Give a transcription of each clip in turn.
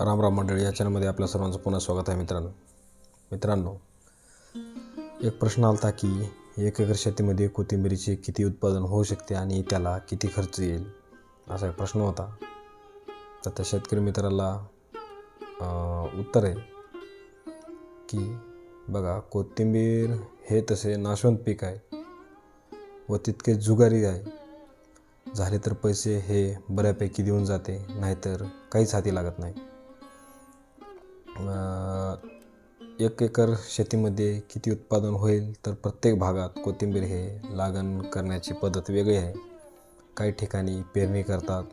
राम राम मंडळी या चॅनलमध्ये आपल्या सर्वांचं पुन्हा स्वागत आहे मित्रांनो. मित्रांनो एक प्रश्न आला की एक एकर शेतीमध्ये कोथिंबिरीचे किती उत्पादन होऊ शकते आणि त्याला किती खर्च येईल? असा एक प्रश्न होता. तर त्या शेतकरी मित्राला उत्तर आहे की बघा कोथिंबीर हे तसे नाशवंत पीक आहे व तितके जुगारी आहे. झाले तर पैसे हे बऱ्यापैकी देऊन जाते नाहीतर काहीच हाती लागत नाही. एक एकर शेतीमध्ये किती उत्पादन होईल? तर प्रत्येक भागात कोथिंबीर हे लागण करण्याची पद्धत वेगळी आहे. काही ठिकाणी पेरणी करतात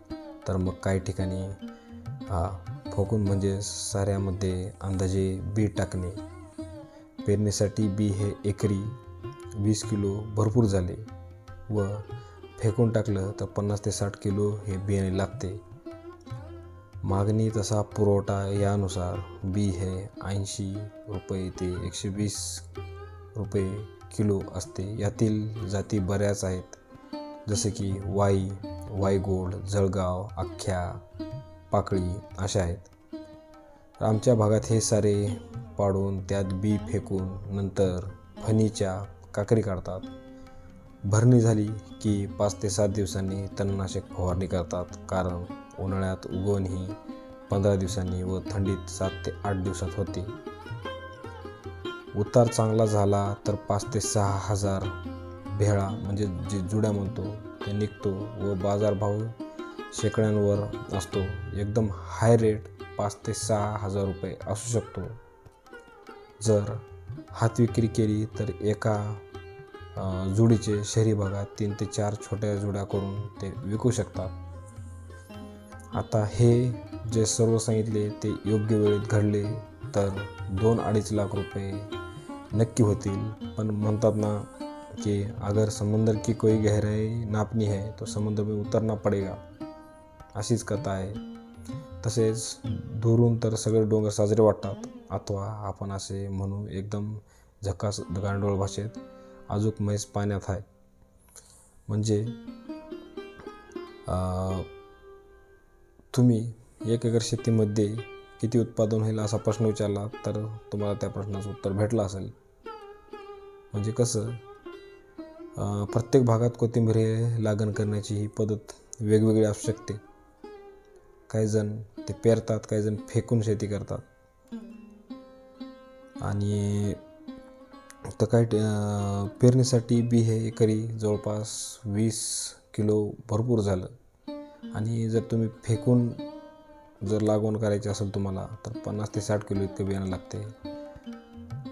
तर मग काही ठिकाणी हा फोकून म्हणजे साऱ्यामध्ये अंदाजे बी टाकणे. पेरणीसाठी बी हे एकरी वीस किलो भरपूर झाले व फेकून टाकलं तर पन्नास ते साठ किलो हे बियाणे लागते. मागणी तसा पुरवठा यानुसार बी हे ऐंशी रुपये ते एकशे वीस रुपये किलो असते. यातील जाती बऱ्याच आहेत. जसे की वाई वायगोड जळगाव अख्ख्या पाकळी अशा आहेत. आमच्या भागात हे सारे पाडून त्यात बी फेकून नंतर फणीच्या काकरी काढतात. भरणी झाली की पाच ते सात दिवसांनी तणनाशक फवारणी करतात. कारण उन्हाळ्यात उगवण ही पंधरा दिवसांनी व थंडीत सात ते आठ दिवसात होते. उतार चांगला झाला तर पाच ते सहा हजार भेळा म्हणजे जे जुड्या म्हणतो ते निघतो व बाजारभाव शेकड्यांवर असतो. एकदम हाय रेट पाच ते सहा हजार रुपये असू शकतो. जर हात विक्री केली तर एका जुडीचे शहरी भागात तीन ते चार छोट्या जुड्या करून ते विकू शकतात. आता हे जे सर्व सांगितले ते योग्य वेळेत घडले तर दोन अडीच लाख रुपये नक्की होतील. पण म्हणतात ना कि अगर समंदर की कोई गहराई नापनी है तो समुद्र में उतरना पडेगा. अशीच कथा आहे. तसेच दुरून तर सगळे डोंगर साजरे वाटतात. अथवा आपण असे म्हणू एकदम झकास गांडोळ भाषेत अजूक म्हैस पाण्यात आहे. म्हणजे तुम्ही एक एकर शेतीमध्ये किती उत्पादन होईल असा प्रश्न विचारला तर तुम्हाला त्या प्रश्नाचं उत्तर भेटलं असेल. म्हणजे कसं प्रत्येक भागात कोथिंबीर हे लागण करण्याची ही पद्धत वेगवेगळी असू शकते. काही जण ते पेरतात काही जण फेकून शेती करतात. आणि तर काही पेरणीसाठी बी हे एकरी जवळपास वीस किलो भरपूर झालं. आणि जर तुम्ही फेकून जर लागवण करायची असेल तुम्हाला तर पन्नास ते साठ किलो इतकं बियाणं लागते.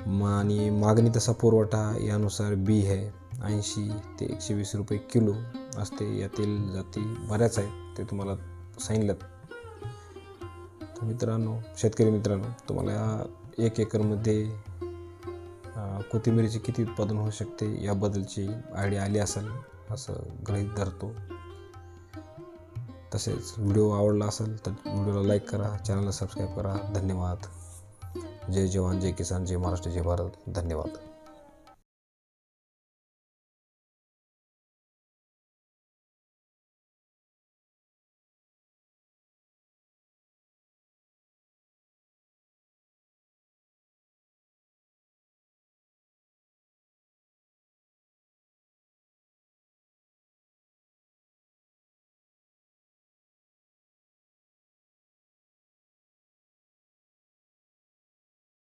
मग आणि मागणी तसा पुरवठा यानुसार बी हे ऐंशी ते एकशे वीस रुपये किलो असते. यातील जाती बऱ्याच आहेत ते तुम्हाला सांगितलं तर मित्रांनो शेतकरी मित्रांनो तुम्हाला एक एकरमध्ये कोथिंबिरीचे किती उत्पादन होऊ शकते याबद्दलची आयडिया आली असेल असं गृहीत धरतो. तसेच व्हिडिओ आवडला असेल तर व्हिडिओला लाईक करा चॅनलला सबस्क्राईब करा. धन्यवाद. जय जवान जय किसान जय महाराष्ट्र जय भारत. धन्यवाद.